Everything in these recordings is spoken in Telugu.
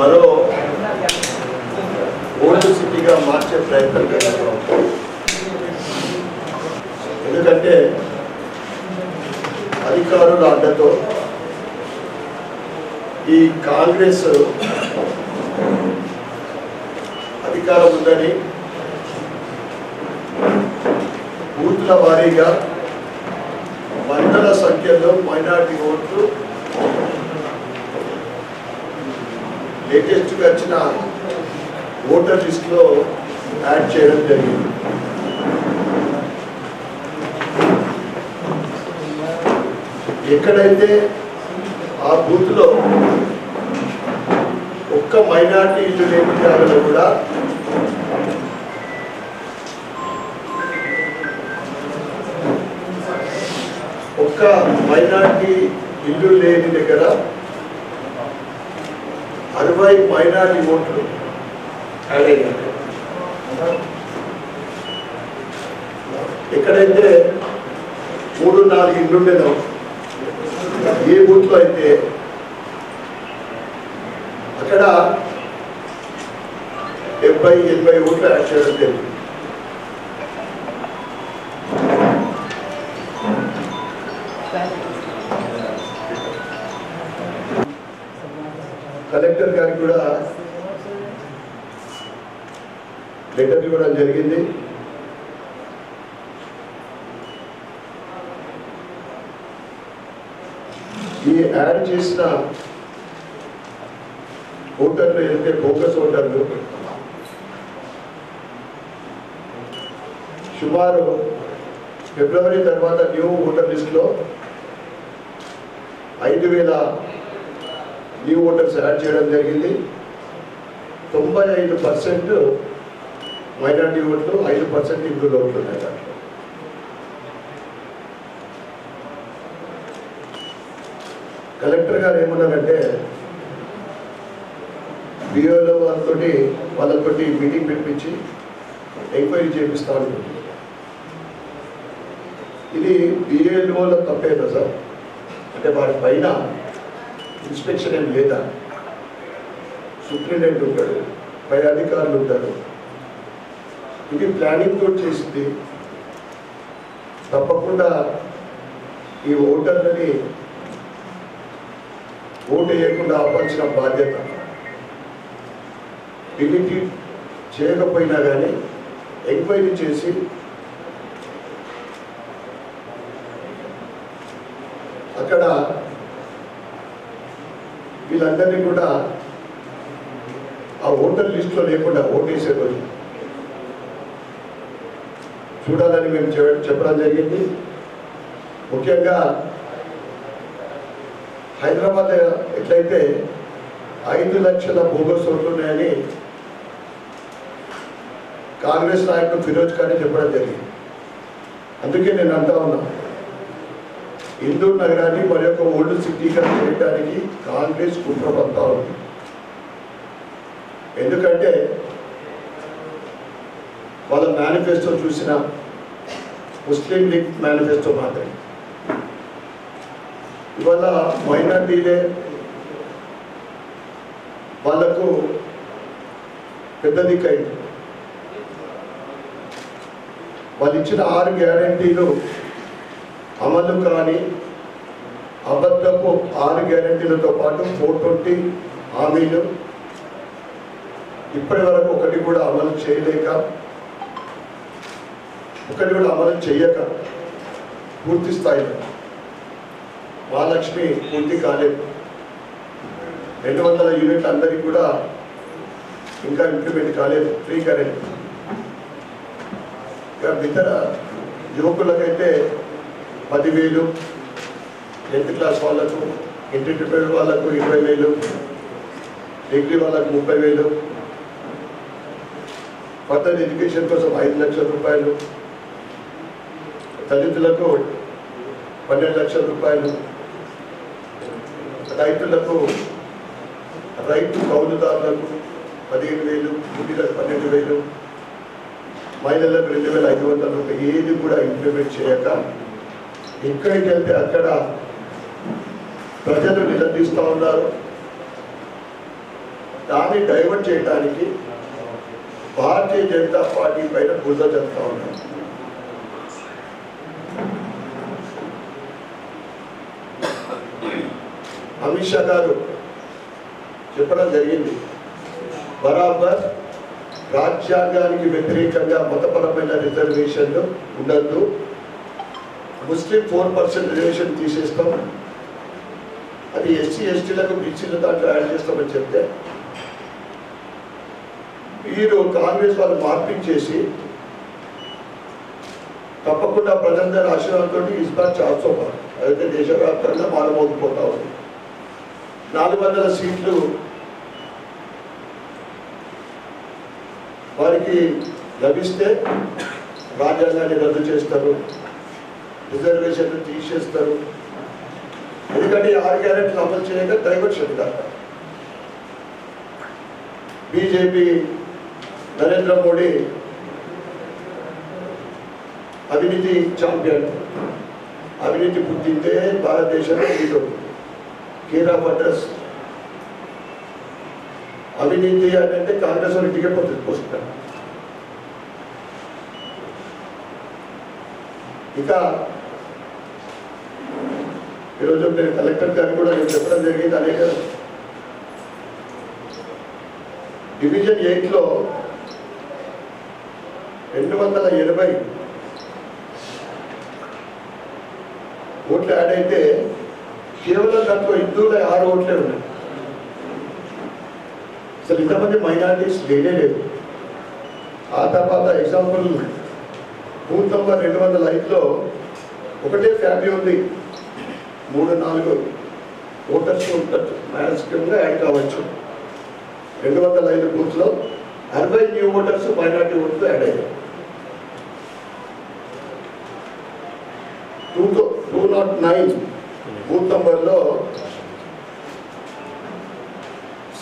మరో ఓల్డ్ సిటీగా మార్చే ప్రయత్నం చేస్తున్నాం. ఎందుకంటే అధికారుల అడ్డతో ఈ కాంగ్రెస్ అధికారం ఉందని బూత్ల వారీగా వందల సంఖ్యలో మైనార్టీ ఓట్లు లేటెస్ట్గా వచ్చిన ఓటర్ లిస్ట్లో యాడ్ చేయడం జరిగింది. ఎక్కడైతే ఆ బూత్లో ఒక్క మైనార్టీ ఇల్లు లేని జాగాలో కూడా ఒక్క మైనార్టీ ఇల్లు లేని దగ్గర అరవై మైనార్టీ ఓట్లు. ఎక్కడైతే మూడు నాలుగు ఇల్లు ఉండేదో ఏ బూత్లో అయితే అక్కడ డెబ్బై ఎనభై ఓట్లు యాడ్ చేయడం జరిగింది. కలెక్టర్ గారికి కూడా లెటర్ ఇవ్వడం జరిగింది. ఈ యాడ్ చేసిన ఓటర్లు ఏదైతే బోగస్ ఓటర్లు సుమారు ఫిబ్రవరి తర్వాత న్యూ ఓటర్ లిస్ట్లో ఐదు వేల న్యూ ఓటర్స్ యాడ్ చేయడం జరిగింది. తొంభై ఐదు పర్సెంట్ మైనార్టీ ఓట్లు ఐదు పర్సెంట్ హిందువులు ఓట్లు దాంట్లో. కలెక్టర్ గారు ఏమన్నారంటే బిఓలో వాళ్ళతో వాళ్ళతోటి మీటింగ్ పెట్టించి ఎంక్వైరీ చేపిస్తా ఉంటుంది ఇది బిఏలో తప్పేదా సార్. అంటే వారి పైన ఇన్స్పెక్షన్ ఏం లేదా? సూపరింటెండెంట్ ఉంటాడు పై అధికారులు ఉంటారు. ఇది ప్లానింగ్తో చేసింది. తప్పకుండా ఈ ఓటర్లని ఓటు వేయకుండా ఆపాల్సిన బాధ్యత. డిలీట్ చేయకపోయినా కానీ ఎంక్వైరీ చేసి అక్కడ వీళ్ళందరినీ కూడా ఆ ఓటర్ లిస్ట్లో లేకుండా ఓటేసే రోజు. చూడాలని మేము చెప్పడం జరిగింది. ముఖ్యంగా హైదరాబాద్ ఎట్లయితే ఐదు లక్షల బోగస్ ఓట్లు ఉన్నాయని కాంగ్రెస్ నాయకుడు ఫిరోజ్ ఖాన్ చెప్పడం జరిగింది. అందుకే నేను అంటా ఉన్నాను హిందూ నగరాన్ని మరి యొక్క ఓల్డ్ సిటీగా చేయడానికి కాంగ్రెస్ కుట్ర పంతా ఉంది. ఎందుకంటే వాళ్ళ మేనిఫెస్టో చూసిన ముస్లిం లీగ్ మేనిఫెస్టో మాత్రమే. ఇవాళ మైనార్టీలే వాళ్ళకు పెద్ద దిక్కైంది వాళ్ళు ఇచ్చిన ఆరు గ్యారంటీలు అమలు కాని అబద్ధపు ఆరు గ్యారంటీలతో పాటు ఫోర్ ట్వంటీ హామీలు ఇప్పటి వరకు ఒకటి కూడా అమలు చేయలేక ఒకటి కూడా అమలు చేయక పూర్తి స్థాయిలో మహాలక్ష్మి పూర్తి కాలేదు. రెండు వందల యూనిట్లు అందరికీ కూడా ఇంకా ఇంప్లిమెంట్ కాలేదు ఫ్రీ కరెంట్ ఇక ఇతర యువకులకైతే పదివేలు టెన్త్ క్లాస్ వాళ్ళకు ఇంటర్మీడియట్ వాళ్ళకు ఇరవై వేలు డిగ్రీ వాళ్ళకు ముప్పై వేలు ఫర్దర్ ఎడ్యుకేషన్ కోసం ఐదు లక్షల రూపాయలు. దళితులకు పన్నెండు లక్షల రూపాయలు. రైతులకు రైతు కౌలుదారులకు పదిహేను వేలు కుటీలకు పన్నెండు వేలు మహిళలకు రెండు వేల ఐదు వందల రూపాయలు ఏది కూడా ఇంప్లిమెంట్ చేయక ఎక్కడికి వెళ్తే అక్కడ ప్రజలు నిలదీస్తూ ఉన్నారు దాన్ని డైవర్ట్ చేయడానికి భారతీయ జనతా పార్టీ పైన బురద చెప్తా ఉన్నారు. అమిత్ షా గారు చెప్పడం జరిగింది బరాబర్ రాజ్యాంగానికి వ్యతిరేకంగా మతపరమైన రిజర్వేషన్లు ఉండద్దు. ముస్లిం ఫోర్ పర్సెంట్ రిజర్వేషన్ తీసేస్తాం. అది ఎస్సీ ఎస్టీలకు బీసీల దాంట్లో యాడ్ చేస్తామని చెప్తే మీరు కాంగ్రెస్ వాళ్ళు మార్పింగ్ చేసి తప్పకుండా ప్రజలందరి ఆశీర్వాదంతో ఇస్బార్ చార్సో అయితే దేశవ్యాప్తంగా మారుమోగిపోతా ఉంది. నాలుగు వందల సీట్లు వారికి లభిస్తే రాజ్యాంగాన్ని రద్దు చేస్తారు. రిజర్వేషన్లు తీసేస్తారు. ఎందుకంటే ఆరు గ్యారెంటీలు అమలు చేయక డైవర్షన్ కాదు బీజేపీ నరేంద్ర మోడీ అవినీతి ఛాంపియన్. అవినీతి పుట్టిందే భారతదేశంలో హీరో కీరా అడ్రస్. అవినీతి అని అంటే కాంగ్రెస్ వాళ్ళు టికెట్ పొందుకు పోస్తున్నారు ఇక ఈరోజు నేను కలెక్టర్ గారు కూడా నేను చెప్పడం జరిగింది. అనేక డివిజన్ ఎయిట్లో రెండు వందల ఎనభై ఓట్లు యాడ్ అయితే కేవలం దాంట్లో హిందువులే ఆరు ఓట్లే ఉన్నాయి. అసలు ఇంతమంది మైనారిటీస్ లేనే లేదు. ఆ తర్వాత ఎగ్జాంపుల్ బూత్ నెంబర్ రెండు వందల ఐదులో ఒకటే ఫ్యామిలీ ఉంది. మూడు నాలుగు ఓటర్స్ ఉంటారు. మ్యాక్సిమంగా యాడ్ కావచ్చు రెండు వందల ఐదు బూత్లో అరవై న్యూ ఓటర్స్ మైనార్టీ ఓట్లు యాడ్ అయ్యారు two two nought nine booth నంబర్లో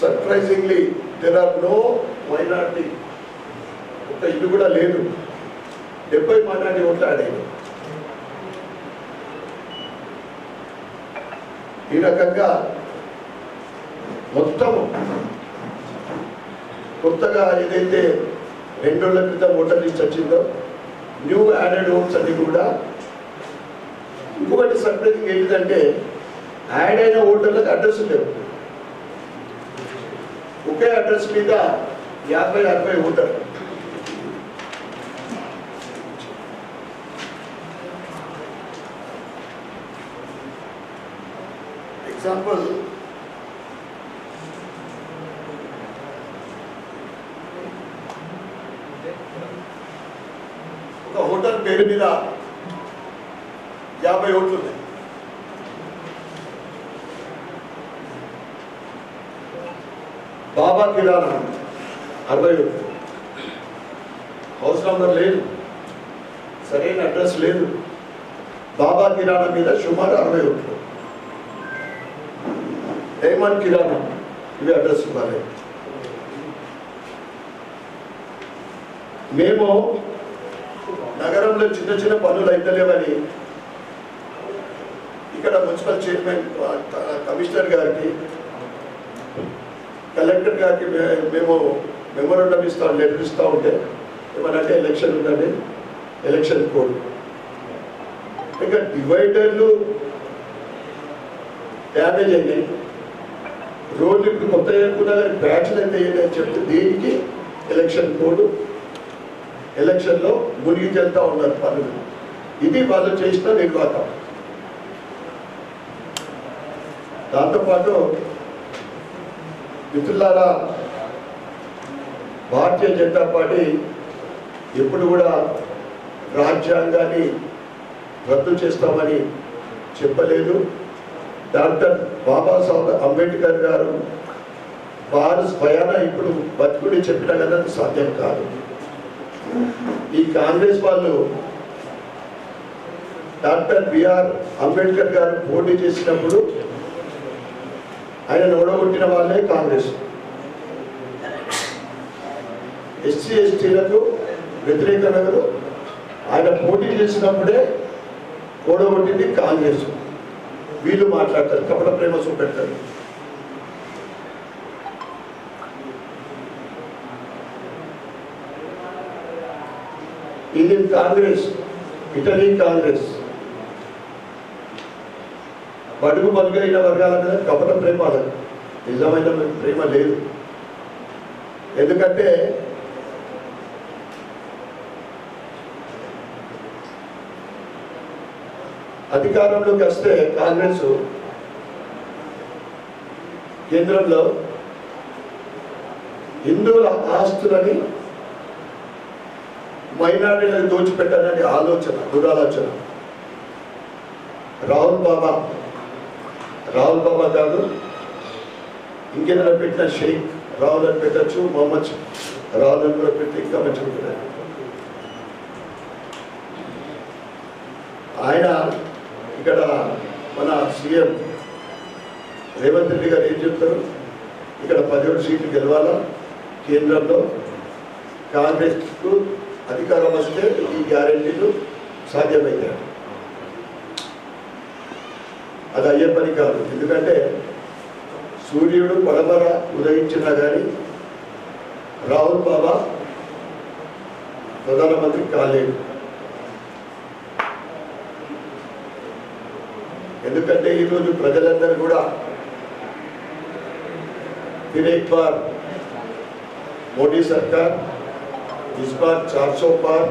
surprisingly there are no minority ఒక ఇల్లు కూడా లేదు. డెబ్బై మైనార్టీ ఓట్లు యాడ్ అయ్యాయి. ఈ రకంగా మొత్తం కొత్తగా ఏదైతే రెండు రోజుల క్రితం ఓటర్ లిస్ట్ వచ్చిందో న్యూ యాడెడ్ ఓట్స్ అన్ని కూడా. ఇంకొకటి సర్ప్రైజింగ్ ఏంటిదంటే యాడ్ అయిన ఓటర్లకు అడ్రస్ లేవు. ఒకే అడ్రస్ మీద యాభై అరవై ఓటర్ ఎగ్జాంపుల్ ఒక హోటల్ పేరు మీద యాభై ఓట్లు ఉన్నాయి. బాబా కిరాణా అరవై ఓట్లు. హౌస్ నంబర్ లేదు. సరైన అడ్రస్ లేదు. బాబా కిరాణా మీద సుమారు అరవై ఓట్లు. డైమండ్ కిరాణా. ఇవి అడ్రస్ ఇవ్వాలి. మేము నగరంలో చిన్న చిన్న పనులు అయితలేవని ఇక్కడ మున్సిపల్ చైర్మన్ కమిషనర్ గారికి కలెక్టర్ గారికి మే- మేము మెమోరండం ఇస్తాం లెటర్ ఇస్తూ ఉంటే ఏమనంటే ఎలక్షన్ ఉందండి. Election code. ఇంకా డివైడర్లు డ్యామేజ్ అయినాయి. రోడ్లు ఇప్పుడు కొత్త వేయకుండా బ్యాచ్లు అయితే అని చెప్తే దీనికి ఎలక్షన్ కోడ్ ఎలక్షన్లో మునిగి చెల్తా ఉన్నారు పనులు. ఇది వాళ్ళు చేసిన నిర్వాహకం దాంతోపాటు మిత్రులారా భారతీయ జనతా పార్టీ ఎప్పుడు కూడా రాజ్యాంగాన్ని రద్దు చేస్తామని చెప్పలేదు. డాక్టర్ బాబాసాహెబ్ అంబేద్కర్ గారు వారు స్వయాన ఇప్పుడు బతుకుడి చెప్పిన కదా సాధ్యం కాదు. ఈ కాంగ్రెస్ వాళ్ళు డాక్టర్ బిఆర్ అంబేద్కర్ గారు పోటీ చేసినప్పుడు ఆయన ఓడగొట్టిన వాళ్ళే కాంగ్రెస్. ఎస్సీ ఎస్టీలకు వ్యతిరేకతలు ఆయన పోటీ చేసినప్పుడే ఓడగొట్టింది కాంగ్రెస్. వీళ్ళు మాట్లాడతారు కపట ప్రేమ చూపెడతారు. ఇది కాంగ్రెస్ ఇటలీ కాంగ్రెస్ బడుగు బలుగైన వర్గాల మీద కపట ప్రేమ నిజమైన ప్రేమ లేదు. ఎందుకంటే అధికారంలోకి వస్తే కాంగ్రెస్ కేంద్రంలో హిందువుల ఆస్తులని మైనారిటీలకు దోచిపెట్టాలనే ఆలోచన దురాలోచన. రాహుల్ బాబా. రాహుల్ బాబా కాదు ఇంకేదైనా పెట్టిన షేక్ రాహుల్ అని పెట్టచ్చు మొహమ్మద్ రాహుల్ అని కూడా పెట్టి ఇంకా మంచిగా ఆయన ఇక్కడ మన సీఎం రేవంత్ రెడ్డి గారు ఏం చెప్తారు? ఇక్కడ పదిహేడు సీట్లు గెలవాలా కేంద్రంలో? కాంగ్రెస్కు అధికారం వస్తే ఈ గ్యారెంటీలు సాధ్యమవుతాయి అది అయ్యే పని కాదు. ఎందుకంటే సూర్యుడు పడమర ఉదయించినా కానీ రాహుల్ బాబా ప్రధానమంత్రి కాలేదు. ఎందుకంటే ఈరోజు ప్రజలందరూ కూడా వివేక్ మోడీ సర్కార్ इस बार 400 पार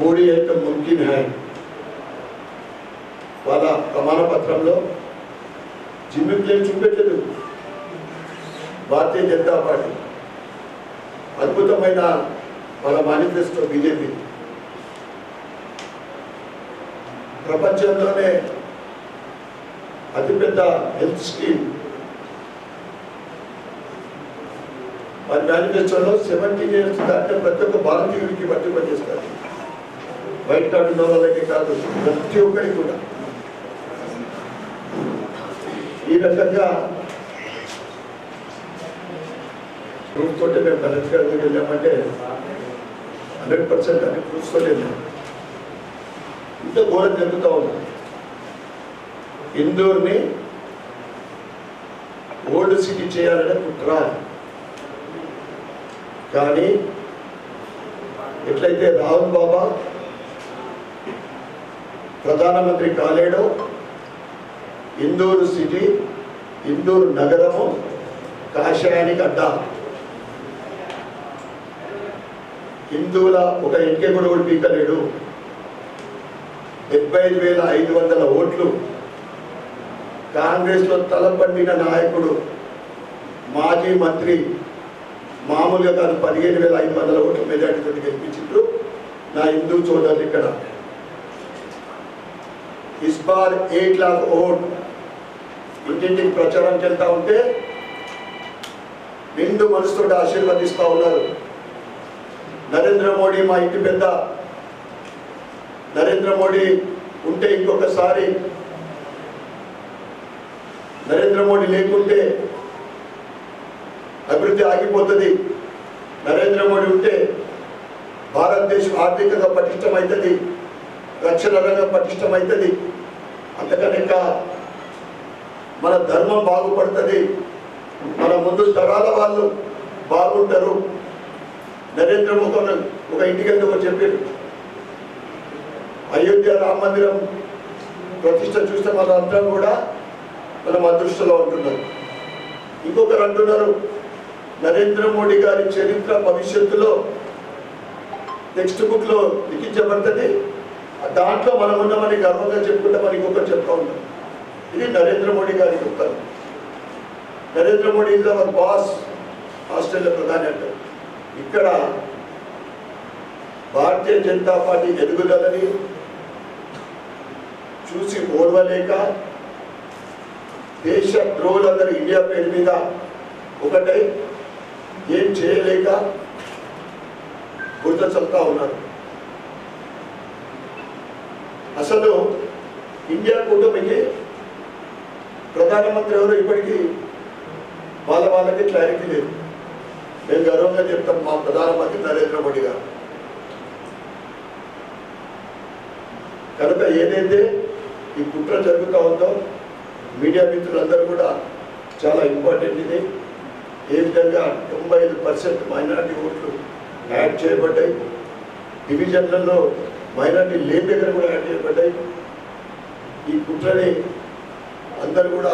మోడీ అయితే ముమ్కిన్ హై వాళ్ళ ప్రమాణ పత్రంలో జిమ్మిక్లేం చూపెట్టలేదు భారతీయ జనతా పార్టీ అద్భుతమైన వాళ్ళ మేనిఫెస్టో బీజేపీ ప్రపంచంలోనే అతిపెద్ద హెల్త్ స్కీమ్ వారి మేనిఫెస్టోలో సెవెంటీ ఇయర్స్ దాంట్లో ప్రతి ఒక్క భారతీయుడికి వర్తింపజేస్తారు వైట్ కార్డు ఉన్న వాళ్ళకి కాదు ప్రతి ఒక్కరికి కూడా. ఈ రకంగా ప్రూఫ్ తోటి మేము కలెక్టర్ గారి వెళ్ళామంటే హండ్రెడ్ పర్సెంట్ అని ప్రూఫ్ తోటి ఇంత ఘోరం జరుగుతూ ఉంది. ఇందూర్ని ఓల్డ్ సిటీ చేయాలనే కుట్ర కానీ ఎట్లయితే రాహుల్ బాబా ప్రధానమంత్రి కాలేడో ఇందూరు సిటీ ఇందూరు నగరము కాషాయానికి అడ్డ. హిందువుల ఒక ఎంకే కూడా కూడా పీకలేడు. డెబ్బై ఐదు వేల ఐదు వందల ఓట్లు కాంగ్రెస్లో తలపండిన నాయకుడు మాజీ మంత్రి మామూలుగా కాదు పదిహేను వేల ఐదు వందల ఓట్ల మెజార్టీతో గెలిపించారు నా హిందూ సోదరులు ఇక్కడ. ఇస్బార్ ఎయిట్ లాక్ ఓట్ ఇంటింటికి ప్రచారం వెళ్తా ఉంటే నిండు మనసుతో ఆశీర్వదిస్తూ ఉన్నారు. నరేంద్ర మోడీ మా ఇంటి పెద్ద. నరేంద్ర మోడీ ఉంటే ఇంకొకసారి. నరేంద్ర మోడీ లేకుంటే అభివృద్ధి ఆగిపోతుంది. నరేంద్ర మోడీ ఉంటే భారతదేశం ఆర్థికంగా పటిష్టమవుతుంది రక్షణ రంగం పటిష్టమవుతుంది అంతకన్నా ఇంకా మన ధర్మం బాగుపడుతుంది. మన ముందు తరాల వాళ్ళు బాగుంటారు. నరేంద్ర మోదీ ఒక ఇంటికి ఒక ఒకటి చెప్పారు? అయోధ్య రామ మందిరం ప్రతిష్ట చూస్తే మనందరం కూడా మనం అదృష్టంలో ఉంటున్నారు ఇంకొకరు అంటున్నారు నరేంద్ర మోడీ గారి చరిత్ర భవిష్యత్తులో టెక్స్ట్ బుక్లో లిఖించబడుతుంది. దాంట్లో మనం ఉన్నామని గర్వంగా చెప్పుకుంటే మనకి ఇంకొకరు చెప్తా ఉంటాం. ఇది నరేంద్ర మోడీ గారి చెప్తారు Narendra Modi is our boss Australia ప్రధాని అంటారు. ఇక్కడ భారతీయ జనతా పార్టీ ఎదుగుదలని చూసి ఓర్వలేక దేశ ద్రోహులందరూ ఇండియా పేరు మీద ఒకటై ఏం చేయలేక బురద చల్లుతా ఉన్నారు. అసలు ఇండియా కూటమికి ప్రధానమంత్రి ఎవరు ఇప్పటికీ వాళ్ళ వాళ్ళకి క్లారిటీ లేదు. మేము గర్వంగా చెప్తాం మా ప్రధానమంత్రి నరేంద్ర మోడీ గారు. కనుక ఏదైతే ఈ కుట్ర జరుగుతూ ఉందో మీడియా మిత్రులందరూ కూడా చాలా ఇంపార్టెంట్ ఇది. ఏ విధంగా తొంభై ఐదు పర్సెంట్ మైనారిటీ ఓట్లు యాడ్ చేయబడ్డాయి. డివిజన్లలో మైనార్టీ లేని దగ్గర కూడా యాడ్ చేయబడ్డాయి. ఈ కుట్రని అందరూ కూడా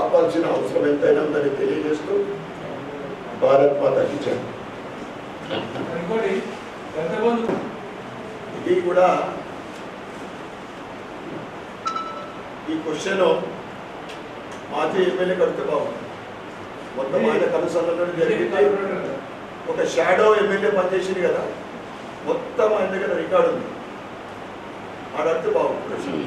ఆపాల్సిన అవసరం ఎంతైనా ఉందని తెలియజేస్తూ భారత్ ఇంకోటి ఎంతమంది ఇది కూడా ఈ క్వశ్చన్ మాజీ ఎమ్మెల్యే కడితే బాగుంది మొత్తం ఆయన కనుసన్నలు జరిగింది. ఒక షాడో ఎమ్మెల్యే పనిచేసింది కదా. మొత్తం ఆయన దగ్గర రికార్డు ఉంది. ఆడడితే బాగుంటుంది